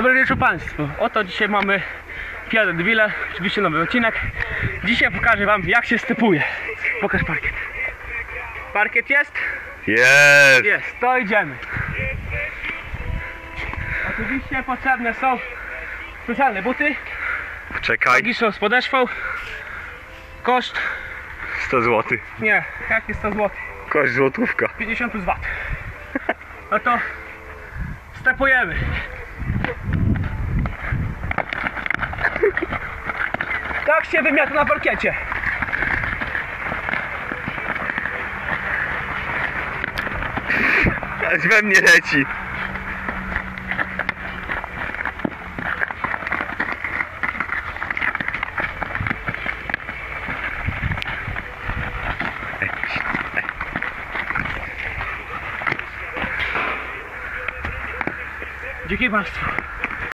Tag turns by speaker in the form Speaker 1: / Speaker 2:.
Speaker 1: Dobry wieczór Państwu. Oto dzisiaj mamy Fiat Wille, oczywiście nowy odcinek. Dzisiaj pokażę Wam jak się stepuje. Pokaż parkiet. Parkiet jest?
Speaker 2: Jest!
Speaker 1: Jest, to idziemy. Oczywiście potrzebne są specjalne buty,
Speaker 2: Czekaj,
Speaker 1: logiczną z podeszwą. Koszt,
Speaker 2: 100 zł.
Speaker 1: nie, jakie 100 zł?
Speaker 2: Kość złotówka.
Speaker 1: 50 plus VAT. No to stepujemy. Tak się wymiata na parkiecie.
Speaker 2: Aż we mnie leci.
Speaker 1: Dzięki Państwu.